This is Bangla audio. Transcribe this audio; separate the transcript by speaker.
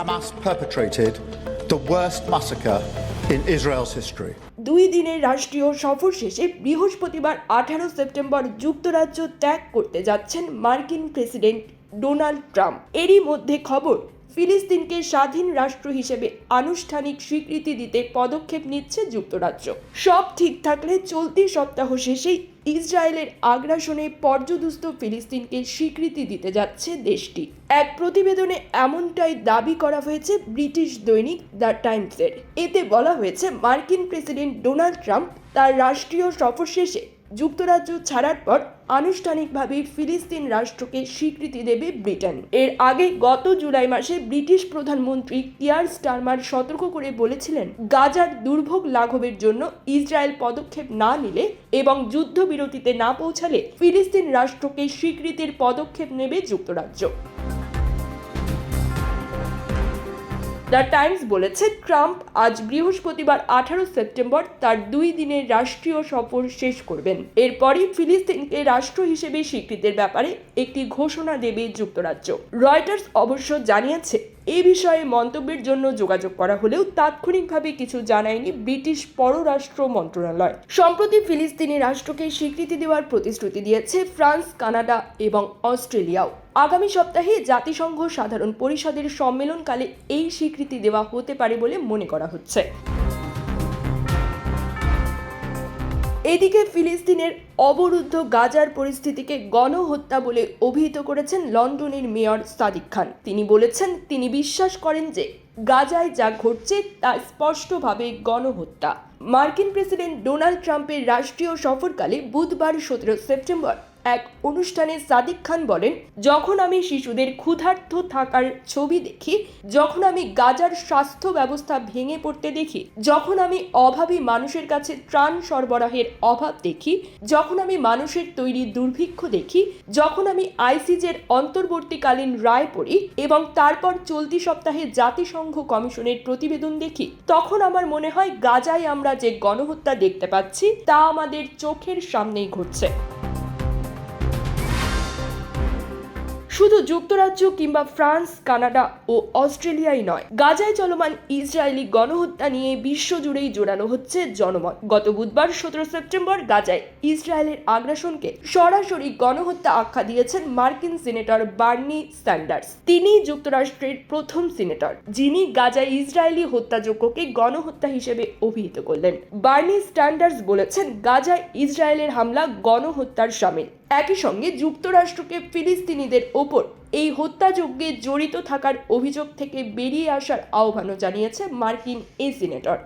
Speaker 1: Hamas perpetrated the worst massacre in Israel's history.
Speaker 2: দুই দিনের রাষ্ট্রীয় সফর শেষে বৃহস্পতিবার আঠারো সেপ্টেম্বর যুক্তরাজ্য ত্যাগ করতে যাচ্ছেন মার্কিন প্রেসিডেন্ট ডোনাল্ড ট্রাম্প এরই মধ্যে খবর ফিলিস্তিনকে স্বাধীন রাষ্ট্র হিসেবে আনুষ্ঠানিক স্বীকৃতি দিতে পদক্ষেপ নিচ্ছে যুক্তরাজ্য সব ঠিক থাকলে চলতি সপ্তাহ শেষেই ইসরায়েলের আগ্রাসনে পর্যদুস্ত ফিলিস্তিনকে স্বীকৃতি দিতে যাচ্ছে দেশটি। এক প্রতিবেদনে এমনটাই দাবি করা হয়েছে ব্রিটিশ দৈনিক দ্য টাইমসের। এতে বলা হয়েছে, মার্কিন প্রেসিডেন্ট ডোনাল্ড ট্রাম্প তার রাষ্ট্রীয় সফর শেষে যুক্তরাজ্য ছাড়ার পর আনুষ্ঠানিকভাবে ফিলিস্তিন রাষ্ট্রকে স্বীকৃতি দেবে ব্রিটেন। এর আগে গত জুলাই মাসে ব্রিটিশ প্রধানমন্ত্রী কিয়ার স্টারমার সতর্ক করে বলেছিলেন, গাজার দুর্ভোগ লাঘবের জন্য ইসরায়েল পদক্ষেপ না নিলে এবং যুদ্ধবিরতিতে না পৌঁছালে ফিলিস্তিন রাষ্ট্রকে স্বীকৃতির পদক্ষেপ নেবে যুক্তরাজ্য। দ্য টাইমস বলেছে, ট্রাম্প আজ বৃহস্পতিবার আঠারো সেপ্টেম্বর তার দুই দিনের রাষ্ট্রীয় সফর শেষ করবেন। এরপরই ফিলিস্তিনকে রাষ্ট্র হিসেবে স্বীকৃতির ব্যাপারে একটি ঘোষণা দেবে যুক্তরাজ্য। রয়টার্স অবশ্য জানিয়েছে এই বিষয়ে মন্তব্যের জন্য যোগাযোগ করা হলেও তাৎক্ষণিকভাবে কিছু জানায়নি ব্রিটিশ পররাষ্ট্র মন্ত্রণালয়। সম্প্রতি ফিলিস্তিনি রাষ্ট্রকে স্বীকৃতি দেওয়ার প্রতিশ্রুতি দিয়েছে ফ্রান্স, কানাডা এবং অস্ট্রেলিয়াও। আগামী সপ্তাহে জাতিসংঘ সাধারণ পরিষদের সম্মেলনকালে এই স্বীকৃতি দেওয়া হতে পারে বলে মনে করা হচ্ছে। এদিকে ফিলিস্তিনের অবরুদ্ধ গাজার পরিস্থিতিকে গণহত্যা বলে অভিহিত করেছেন লন্ডনের মেয়র সাদিক খান। তিনি বলেছেন, তিনি বিশ্বাস করেন যে গাজায় যা ঘটছে তা স্পষ্টভাবে গণহত্যা। মার্কিন প্রেসিডেন্ট ডোনাল্ড ট্রাম্পের রাষ্ট্রীয় সফরকালে বুধবার সতেরো সেপ্টেম্বর এক অনুষ্ঠানে সাদিক খান বলেন, যখন আমি শিশুদের ক্ষুধার্ত থাকার ছবি দেখি, যখন আমি গাজার স্বাস্থ্য ব্যবস্থা ভেঙে পড়তে দেখি, যখন আমি অভাবী মানুষের কাছে ত্রাণ সরবরাহের অভাব দেখি, যখন আমি মানুষের তৈরি দুর্ভিক্ষ দেখি, যখন আমি আইসিজের অন্তর্বর্তীকালীন রায় পড়ি এবং তারপর চলতি সপ্তাহে জাতিসংঘ কমিশনের প্রতিবেদন দেখি, তখন আমার মনে হয় গাজায় আমরা যে গণহত্যা দেখতে পাচ্ছি, তা আমাদের চোখের সামনেই ঘটছে। শুধু যুক্তরাজ্য কিংবা ফ্রান্স, কানাডা ও অস্ট্রেলিয়াই নয়, গাজায় চলমান ইসরায়েলি গণহত্যা নিয়ে বিশ্বজুড়েই জোরালো হচ্ছে জনমত। গত বুধবার সতেরো সেপ্টেম্বর গাজায় ইসরায়েলের আগ্রাসনকে সরাসরি গণহত্যা আখ্যা দিয়েছেন মার্কিন সিনেটর বার্নি স্যান্ডার্স। তিনি যুক্তরাষ্ট্রের প্রথম সিনেটর, যিনি গাজায় ইসরায়েলি হত্যাযজ্ঞকে গণহত্যা হিসেবে অভিহিত করলেন। বার্নি স্ট্যান্ডার্স বলেছেন, গাজায় ইসরায়েলের হামলা গণহত্যার সামিল। একই সঙ্গে যুক্তরাষ্ট্রকে ফিলিস্তিনিদের ওপর এই হত্যাযজ্ঞে জড়িত থাকার অভিযোগ থেকে বেরিয়ে আসার আহ্বানও জানিয়েছে মার্কিন এই সিনেটর।